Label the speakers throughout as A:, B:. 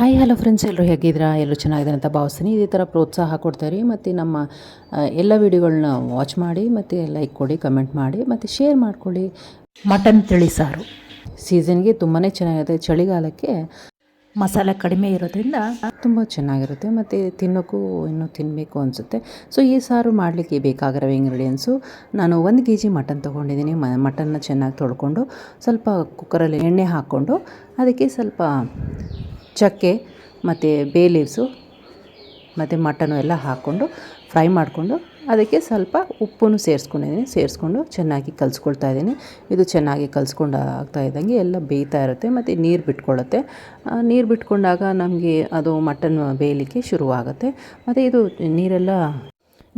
A: Hi hello friends ಎಲ್ಲರೂ ಹೇಗಿದ್ದೀರಾ? ಎಲ್ಲರೂ ಚೆನ್ನಾಗಿದ್ದಾರೆ ಅಂತ ಭಾವಿಸ್ತೀನಿ. ಇದೇ ಥರ ಪ್ರೋತ್ಸಾಹ ಕೊಡ್ತಾರೆ ಮತ್ತು ನಮ್ಮ ಎಲ್ಲ ವೀಡಿಯೋಗಳನ್ನ ವಾಚ್ ಮಾಡಿ ಮತ್ತು ಲೈಕ್ ಕೊಡಿ ಕಮೆಂಟ್ ಮಾಡಿ ಮತ್ತು ಶೇರ್ ಮಾಡಿಕೊಳ್ಳಿ. ಮಟನ್ ತಿಳಿ ಸಾರು. ಸೀಸನ್ಗೆ ತುಂಬಾ ಚೆನ್ನಾಗಿರುತ್ತೆ. ಚಳಿಗಾಲಕ್ಕೆ ಮಸಾಲೆ ಕಡಿಮೆ ಇರೋದ್ರಿಂದ ತುಂಬ ಚೆನ್ನಾಗಿರುತ್ತೆ. ಮತ್ತು ತಿನ್ನೋಕ್ಕೂ ಇನ್ನೂ ತಿನ್ನಬೇಕು ಅನಿಸುತ್ತೆ. ಸೊ ಈ ಸಾರು ಮಾಡಲಿಕ್ಕೆ ಬೇಕಾಗಿರೋ ಇಂಗ್ರೀಡಿಯೆಂಟ್ಸು ನಾನು ಒಂದು ಕೆ ಜಿ ಮಟನ್ ತೊಗೊಂಡಿದ್ದೀನಿ. ಮ ಮಟನ್ನ ಚೆನ್ನಾಗಿ ತೊಳ್ಕೊಂಡು ಸ್ವಲ್ಪ ಕುಕ್ಕರಲ್ಲಿ ಎಣ್ಣೆ ಹಾಕ್ಕೊಂಡು ಅದಕ್ಕೆ ಸ್ವಲ್ಪ ಚಕ್ಕೆ, ಮತ್ತು ಬೇ ಲೀವ್ಸು ಮತ್ತು ಮಟನು ಎಲ್ಲ ಹಾಕ್ಕೊಂಡು ಫ್ರೈ ಮಾಡಿಕೊಂಡು ಅದಕ್ಕೆ ಸ್ವಲ್ಪ ಉಪ್ಪನ್ನು ಸೇರಿಸ್ಕೊಂಡಿದ್ದೀನಿ. ಸೇರಿಸ್ಕೊಂಡು ಚೆನ್ನಾಗಿ ಕಲಿಸ್ಕೊಳ್ತಾ ಇದ್ದೀನಿ. ಇದು ಚೆನ್ನಾಗಿ ಕಲಿಸ್ಕೊಂಡು ಆಗ್ತಾ ಇದ್ದಂಗೆ ಎಲ್ಲ ಬೇಯ್ತಾ ಇರುತ್ತೆ ಮತ್ತು ನೀರು ಬಿಟ್ಕೊಳ್ಳುತ್ತೆ. ನೀರು ಬಿಟ್ಕೊಂಡಾಗ ನಮಗೆ ಅದು ಮಟನ್ ಬೇಯಲಿಕ್ಕೆ ಶುರುವಾಗುತ್ತೆ. ಮತ್ತು ಇದು ನೀರೆಲ್ಲ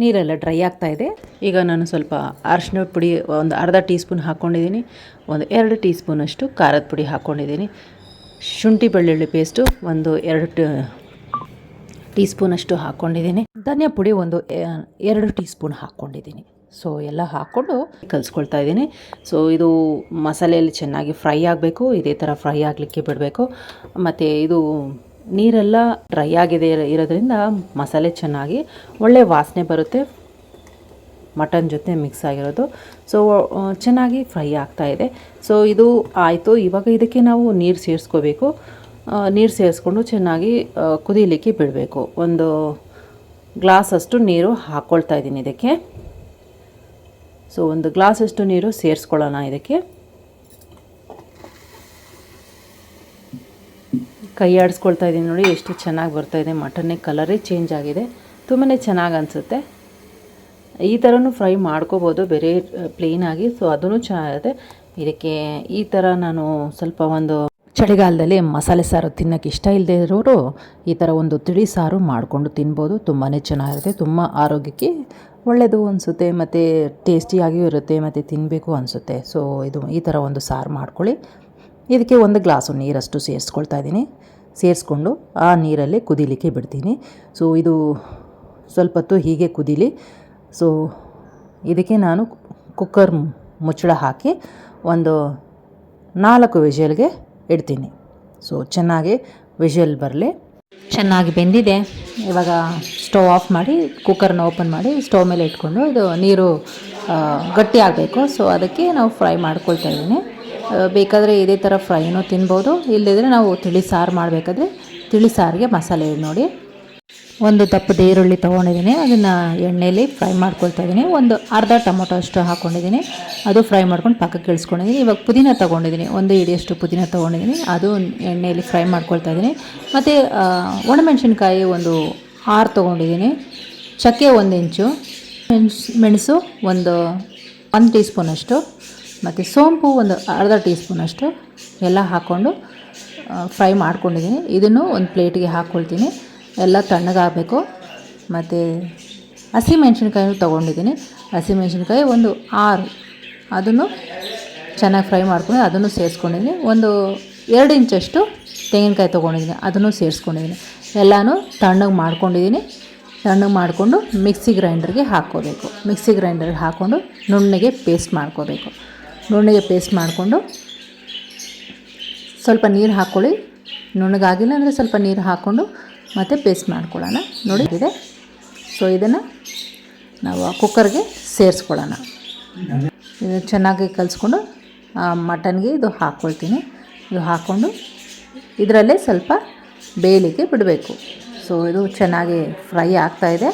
A: ನೀರೆಲ್ಲ ಡ್ರೈ ಆಗ್ತಾ ಇದೆ. ಈಗ ನಾನು ಸ್ವಲ್ಪ ಅರಿಶಿನ ಪುಡಿ ಒಂದು ಅರ್ಧ ಟೀ ಸ್ಪೂನ್ ಹಾಕ್ಕೊಂಡಿದ್ದೀನಿ ಒಂದು ಎರಡು ಟೀ ಸ್ಪೂನಷ್ಟು ಖಾರದ ಪುಡಿ ಹಾಕ್ಕೊಂಡಿದ್ದೀನಿ ಶುಂಠಿ ಬೆಳ್ಳುಳ್ಳಿ ಪೇಸ್ಟು ಒಂದು ಎರಡು ಟ ಸ್ಪೂನಷ್ಟು ಹಾಕ್ಕೊಂಡಿದ್ದೀನಿ ಧನಿಯಾ ಪುಡಿ ಒಂದು ಎರಡು ಟೀ ಸ್ಪೂನ್ ಹಾಕ್ಕೊಂಡಿದ್ದೀನಿ ಸೊ ಎಲ್ಲ ಹಾಕ್ಕೊಂಡು ಕಲಿಸ್ಕೊಳ್ತಾ ಇದ್ದೀನಿ. ಸೊ ಇದು ಮಸಾಲೆಯಲ್ಲಿ ಚೆನ್ನಾಗಿ ಫ್ರೈ ಆಗಬೇಕು. ಇದೇ ಥರ ಫ್ರೈ ಆಗಲಿಕ್ಕೆ ಬಿಡಬೇಕು. ಮತ್ತು ಇದು ನೀರೆಲ್ಲ ಡ್ರೈ ಆಗಿದೆ ಇರೋದ್ರಿಂದ ಮಸಾಲೆ ಚೆನ್ನಾಗಿ ಒಳ್ಳೆ ವಾಸನೆ ಬರುತ್ತೆ. ಮಟನ್ ಜೊತೆ ಮಿಕ್ಸ್ ಆಗಿರೋದು. ಸೊ ಚೆನ್ನಾಗಿ ಫ್ರೈ ಆಗ್ತಾ ಇದೆ. ಸೊ ಇದು ಆಯಿತು. ಇವಾಗ ಇದಕ್ಕೆ ನಾವು ನೀರು ಸೇರಿಸ್ಕೋಬೇಕು. ನೀರು ಸೇರಿಸ್ಕೊಂಡು ಚೆನ್ನಾಗಿ ಕುದಿಲಿಕ್ಕೆ ಬಿಡಬೇಕು. ಒಂದು ಗ್ಲಾಸಷ್ಟು ನೀರು ಹಾಕ್ಕೊಳ್ತಾ ಇದ್ದೀನಿ ಇದಕ್ಕೆ. ಸೊ ಒಂದು ಗ್ಲಾಸಷ್ಟು ನೀರು ಸೇರಿಸ್ಕೊಳ್ಳೋಣ ಇದಕ್ಕೆ. ಕೈ ಆಡಿಸ್ಕೊಳ್ತಾ ಇದ್ದೀನಿ ನೋಡಿ, ಎಷ್ಟು ಚೆನ್ನಾಗಿ ಬರ್ತಾ ಇದೆ. ಮಟನ್ನೇ ಕಲರೇ ಚೇಂಜ್ ಆಗಿದೆ. ತುಂಬಾ ಚೆನ್ನಾಗಿ ಅನಿಸುತ್ತೆ. ಈ ಥರನೂ ಫ್ರೈ ಮಾಡ್ಕೋಬೋದು ಬೇರೆ ಪ್ಲೇನಾಗಿ ಸೊ ಅದೂ ಚೆನ್ನಾಗಿದೆ ಇದಕ್ಕೆ ಈ ಥರ ನಾನು ಸ್ವಲ್ಪ ಒಂದು ಚಳಿಗಾಲದಲ್ಲಿ ಮಸಾಲೆ ಸಾರು ತಿನ್ನೋಕ್ಕೆ ಇಷ್ಟ ಇಲ್ಲದೆ ಇರೋರು ಈ ಥರ ಒಂದು ತಿಳಿ ಸಾರು ಮಾಡಿಕೊಂಡು ತಿನ್ಬೋದು. ತುಂಬಾ ಚೆನ್ನಾಗಿರುತ್ತೆ. ತುಂಬ ಆರೋಗ್ಯಕ್ಕೆ ಒಳ್ಳೆಯದು ಅನಿಸುತ್ತೆ. ಮತ್ತು ಟೇಸ್ಟಿಯಾಗಿಯೂ ಇರುತ್ತೆ. ಮತ್ತು ತಿನ್ನಬೇಕು ಅನಿಸುತ್ತೆ. ಸೊ ಇದು ಈ ಥರ ಒಂದು ಸಾರು ಮಾಡ್ಕೊಳ್ಳಿ. ಇದಕ್ಕೆ ಒಂದು ಗ್ಲಾಸು ನೀರಷ್ಟು ಸೇರಿಸ್ಕೊಳ್ತಾ ಇದ್ದೀನಿ. ಸೇರಿಸ್ಕೊಂಡು ಆ ನೀರಲ್ಲೇ ಕುದೀಲಿಕ್ಕೆ ಬಿಡ್ತೀನಿ. ಸೊ ಇದು ಸ್ವಲ್ಪ ಹೊತ್ತು ಹೀಗೆ ಕುದೀಲಿ ಸೊ ಇದಕ್ಕೆ ನಾನು ಕುಕ್ಕರ್ ಮುಚ್ಚಳ ಹಾಕಿ ಒಂದು ನಾಲ್ಕು ವಿಷಲ್ಗೆ ಇಡ್ತೀನಿ. ಸೊ ಚೆನ್ನಾಗಿ ವಿಷಲ್ ಬರಲಿ. ಚೆನ್ನಾಗಿ ಬೆಂದಿದೆ. ಇವಾಗ ಸ್ಟವ್ ಆಫ್ ಮಾಡಿ ಕುಕ್ಕರ್ನ ಓಪನ್ ಮಾಡಿ ಸ್ಟವ್ ಮೇಲೆ ಇಟ್ಕೊಂಡು ಇದು ನೀರು ಗಟ್ಟಿ ಆಗಬೇಕು. ಸೊ ಅದಕ್ಕೆ ನಾವು ಫ್ರೈ ಮಾಡ್ಕೊಳ್ತಾ ಇದ್ದೀನಿ. ಬೇಕಾದರೆ ಇದೇ ಥರ ಫ್ರೈನೂ ತಿನ್ಬೋದು. ಇಲ್ಲದಿದ್ದರೆ ನಾವು ತಿಳಿ ಸಾರು ಮಾಡಬೇಕಾದ್ರೆ ತಿಳಿ ಸಾರಿಗೆ ಮಸಾಲೆ ನೋಡಿ. ಒಂದು ದಪ್ಪದ ಈರುಳ್ಳಿ ತೊಗೊಂಡಿದ್ದೀನಿ. ಅದನ್ನು ಎಣ್ಣೆಯಲ್ಲಿ ಫ್ರೈ ಮಾಡ್ಕೊಳ್ತಾ ಇದ್ದೀನಿ ಒಂದು ಅರ್ಧ ಟೊಮೊಟೊ ಅಷ್ಟು ಹಾಕ್ಕೊಂಡಿದ್ದೀನಿ ಅದು ಫ್ರೈ ಮಾಡ್ಕೊಂಡು ಪಕ್ಕಕ್ಕೆ ಇಳಿಸ್ಕೊಂಡಿದ್ದೀನಿ ಇವಾಗ ಪುದೀನ ತೊಗೊಂಡಿದ್ದೀನಿ ಒಂದು ಇಡಿಯಷ್ಟು ಪುದೀನ ತೊಗೊಂಡಿದ್ದೀನಿ ಅದು ಎಣ್ಣೆಯಲ್ಲಿ ಫ್ರೈ ಮಾಡ್ಕೊಳ್ತಾ ಇದ್ದೀನಿ ಮತ್ತು ಒಣಮೆಣಸಿನ್ಕಾಯಿ ಒಂದು ಆರು ತೊಗೊಂಡಿದ್ದೀನಿ ಚಕ್ಕೆ ಒಂದು ಇಂಚು. ಮೆಣಸು ಮೆಣಸು ಒಂದು ಒಂದು ಟೀ ಸ್ಪೂನಷ್ಟು ಮತ್ತು ಸೋಂಪು ಒಂದು ಅರ್ಧ ಟೀ ಸ್ಪೂನಷ್ಟು ಎಲ್ಲ ಹಾಕ್ಕೊಂಡು ಫ್ರೈ ಮಾಡ್ಕೊಂಡಿದ್ದೀನಿ ಇದನ್ನು ಒಂದು ಪ್ಲೇಟಿಗೆ ಹಾಕ್ಕೊಳ್ತೀನಿ ಎಲ್ಲ ತಣ್ಣಗಾಗಬೇಕು. ಮತ್ತು ಹಸಿಮೆಣ್ಸಿನ್ಕಾಯಿನೂ ತೊಗೊಂಡಿದ್ದೀನಿ. ಹಸಿಮೆಣ್ಸಿನ್ಕಾಯಿ ಒಂದು ಆರು ಅದನ್ನು ಚೆನ್ನಾಗಿ ಫ್ರೈ ಮಾಡ್ಕೊಂಡು ಅದನ್ನು ಸೇರಿಸ್ಕೊಂಡಿದ್ದೀನಿ. ಒಂದು ಎರಡು ಇಂಚಷ್ಟು ತೆಂಗಿನಕಾಯಿ ತೊಗೊಂಡಿದ್ದೀನಿ. ಅದನ್ನು ಸೇರಿಸ್ಕೊಂಡಿದ್ದೀನಿ. ಎಲ್ಲನೂ ತಣ್ಣಗೆ ಮಾಡ್ಕೊಂಡಿದ್ದೀನಿ. ತಣ್ಣಗೆ ಮಾಡಿಕೊಂಡು ಮಿಕ್ಸಿ ಗ್ರೈಂಡರ್ಗೆ ಹಾಕ್ಕೋಬೇಕು. ಮಿಕ್ಸಿ ಗ್ರೈಂಡರ್ಗೆ ಹಾಕ್ಕೊಂಡು ನುಣ್ಣಗೆ ಪೇಸ್ಟ್ ಮಾಡ್ಕೋಬೇಕು. ನುಣ್ಣಗೆ ಪೇಸ್ಟ್ ಮಾಡಿಕೊಂಡು ಸ್ವಲ್ಪ ನೀರು ಹಾಕ್ಕೊಳ್ಳಿ. ನುಣ್ಣಗಾಗಿಲ್ಲ ಅಂದರೆ ಸ್ವಲ್ಪ ನೀರು ಹಾಕ್ಕೊಂಡು ಮತ್ತೆ ಪೇಸ್ಟ್ ಮಾಡ್ಕೊಳ್ಳೋಣ. ನೋಡಿ ಸೊ ಇದನ್ನು ನಾವು ಕುಕ್ಕರ್ಗೆ ಸೇರಿಸ್ಕೊಳ್ಳೋಣ. ಇದು ಚೆನ್ನಾಗಿ ಕಲಿಸ್ಕೊಂಡು ಮಟನ್ಗೆ ಇದು ಹಾಕ್ಕೊಳ್ತೀನಿ ಇದು ಹಾಕ್ಕೊಂಡು ಇದರಲ್ಲೇ ಸ್ವಲ್ಪ ಬೇಯಲಿಕ್ಕೆ ಬಿಡಬೇಕು. ಸೊ ಇದು ಚೆನ್ನಾಗಿ ಫ್ರೈ ಆಗ್ತಾಯಿದೆ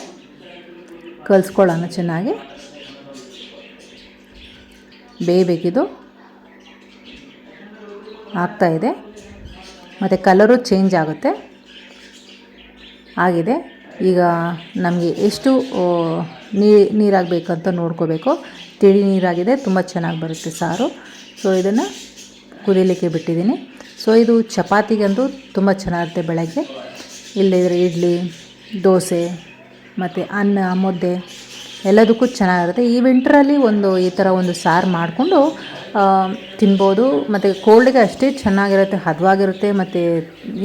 A: ಕಲಿಸ್ಕೊಳ್ಳೋಣ ಚೆನ್ನಾಗಿ. ಬೇಯಬೇಕಿದು. ಆಗ್ತಾಯಿದೆ ಮತ್ತು ಕಲರು ಚೇಂಜ್ ಆಗುತ್ತೆ. ಆಗಿದೆ. ಈಗ ನಮಗೆ ಎಷ್ಟು ನೀರು ನೀರಾಗಬೇಕಂತ ನೋಡ್ಕೋಬೇಕು. ತಿಳಿ ನೀರಾಗಿದೆ, ತುಂಬ ಚೆನ್ನಾಗಿ ಬರುತ್ತೆ ಸಾರು. ಸೊ ಇದನ್ನು ಕುದಿಲಿಕ್ಕೆ ಬಿಟ್ಟಿದ್ದೀನಿ. ಸೊ ಇದು ಚಪಾತಿಗಂತೂ ತುಂಬ ಚೆನ್ನಾಗಿರುತ್ತೆ ಬೆಳಗ್ಗೆ. ಇಲ್ಲದಿದ್ರೆ ಇಡ್ಲಿ, ದೋಸೆ, ಮತ್ತು ಅನ್ನ, ಮುದ್ದೆ, ಎಲ್ಲದಕ್ಕೂ ಚೆನ್ನಾಗಿರುತ್ತೆ. ಈ ವಿಂಟ್ರಲ್ಲಿ ಒಂದು, ಈ ಥರ ಒಂದು ಸಾರು ಮಾಡಿಕೊಂಡು ತಿನ್ಬೋದು. ಮತ್ತು ಕೋಲ್ಡ್ಗೆ ಅಷ್ಟೇ ಚೆನ್ನಾಗಿರುತ್ತೆ, ಹದವಾಗಿರುತ್ತೆ, ಮತ್ತು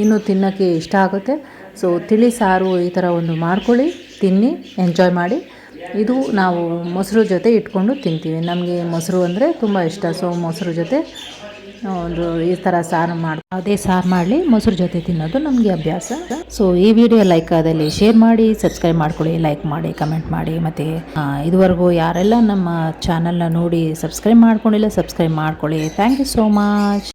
A: ಇನ್ನೂ ತಿನ್ನೋಕ್ಕೆ ಇಷ್ಟ ಆಗುತ್ತೆ. ಸೊ ತಿಳಿ, ಸಾರು ಈ ಥರ ಒಂದು ಮಾಡ್ಕೊಳ್ಳಿ, ತಿನ್ನಿ ಎಂಜಾಯ್ ಮಾಡಿ. ಇದು ನಾವು ಮೊಸರು ಜೊತೆ ಇಟ್ಕೊಂಡು ತಿಂತೀವಿ. ನಮಗೆ ಮೊಸರು ಅಂದರೆ ತುಂಬ ಇಷ್ಟ. ಸೊ ಮೊಸರು ಜೊತೆ
B: ಒಂದು ಈ ಥರ ಸಾರು ಮಾಡಿ, ಅದೇ ಸಾರು ಮಾಡಲಿ, ಮೊಸರು ಜೊತೆ ತಿನ್ನೋದು ನಮಗೆ ಅಭ್ಯಾಸ. ಸೊ ಈ ವಿಡಿಯೋ ಲೈಕ್ ಆದಲ್ಲಿ ಶೇರ್ ಮಾಡಿ ಸಬ್ಸ್ಕ್ರೈಬ್ ಮಾಡ್ಕೊಳ್ಳಿ ಲೈಕ್ ಮಾಡಿ ಕಮೆಂಟ್ ಮಾಡಿ. ಮತ್ತು ಇದುವರೆಗೂ ಯಾರೆಲ್ಲ ನಮ್ಮ ಚಾನಲ್ನ ನೋಡಿ ಸಬ್ಸ್ಕ್ರೈಬ್ ಮಾಡ್ಕೊಂಡಿಲ್ಲ ಸಬ್ಸ್ಕ್ರೈಬ್ ಮಾಡ್ಕೊಳ್ಳಿ. Thank you so much